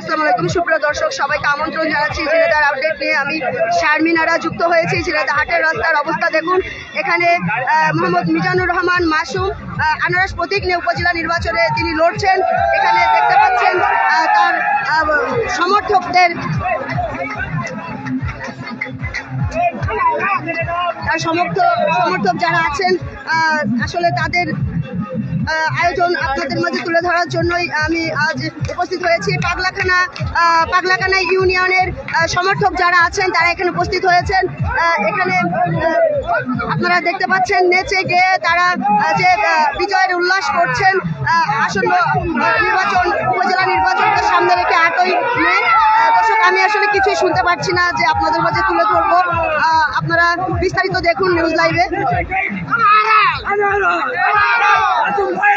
আসসালামু আলাইকুম। সুপ্রিয় দর্শক, সবাইকে আমন্ত্রণ জানাচ্ছি ঝিনাইদার আপডেট নিয়ে। আমি শারমিনারা যুক্ত হয়েছি ঝিনাইদা হাটের রাস্তার অবস্থা দেখুন। এখানে মোহাম্মদ মিজানুর রহমান মাসুম আনারস প্রতীক নিয়ে উপজেলা নির্বাচনে তিনি লড়ছেন। এখানে দেখতে পাচ্ছেন তার সমর্থকদের, তার সমর্থক সমর্থক যারা আছেন আসলে তাদের আয়োজন আপনাদের মাঝে তুলে ধরার জন্যই আমি আজ উপস্থিত হয়েছি পাগলাখানা পাগলাখানা ইউনিয়নের সমর্থক যারা আছেন তারা এখানে উপস্থিত হয়েছেন এখানে আপনারা দেখতে পাচ্ছেন নেচে গেয়ে তারা যে বিজয়ের উল্লাস করছেন আসন্ন নির্বাচন উপজেলা নির্বাচনকে সামনে রেখে আটই মে দর্শক আমি আসলে কিছুই শুনতে পারছি না যে আপনাদের মাঝে তুলে ধরবো আপনারা বিস্তারিত দেখুন নিউজ লাইভে to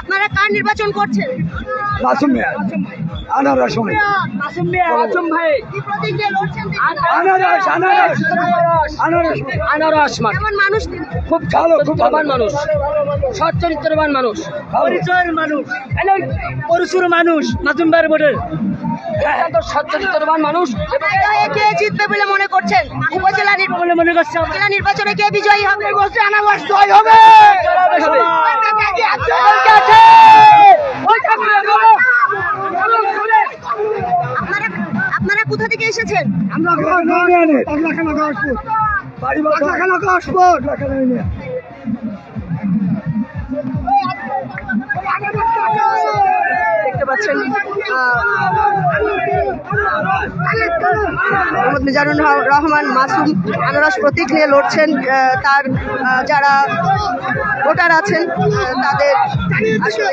আপনারা কার নির্বাচন করছেন? মাসুম মিয়া। আনারস মাসুম ভাই। আনারস আনারস আনারস আনারস মানে। মানুষ খুব ভালো, খুব ভালো। মানুষ। সৎ চরিত্রবান মানুষ। পরিচয়ের মানুষ। পরশুর মানুষ মাতুম ভাইয়ের ভোটের। মানুষ। কে জিতবে বলে মনে করছেন? উপজেলা বলে মনে করছে উপজেলা নির্বাচনে কে বিজয়ী হবে? জয়। আপনারা কোথা থেকে এসেছেন? আমরা দেখতে পাচ্ছেন মোহাম্মদ মিজানুর রহমান মাসুম আনারস প্রতীক নিয়ে লড়ছেন তার যারা ভোটার আছেন তাদের আসলে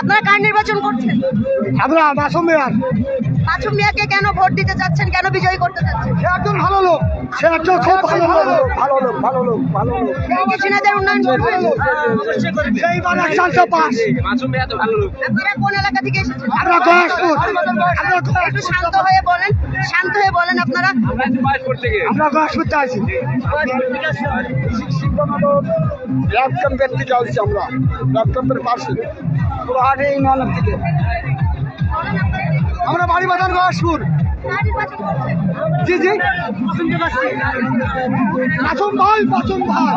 আপনারা কার নির্বাচন করছেন? আমরা মাসুম মিয়ার মাসুম মিয়াকে কেন ভোট দিতে চাচ্ছেন কেন বিজয়ী করতে চাচ্ছেন সে একজন ভালো লোক। সে একজন খুব ভালো লোক ভালো লোক ভালো লোক ভালো লোক। সিনাদের উন্নয়ন করবেন সেইবার একশো পাঁচ আপনারা কোন এলাকা থেকে এসেছেন? আমরা গয়াসপুর আমরা একটু শান্ত হয়ে বলেন। শান্ত হয়ে বলেন আপনারা। আমরা গয়াসপুরতে আছি ব্লাড ক্যাম্পের থেকে আসছি আমরা। ক্যাম্পের পাশে। পুরো হাটে এই নলের থেকে আমরা বাড়ি বাজার আসুন। জি জি। আসুন ভাই পাচন ভাই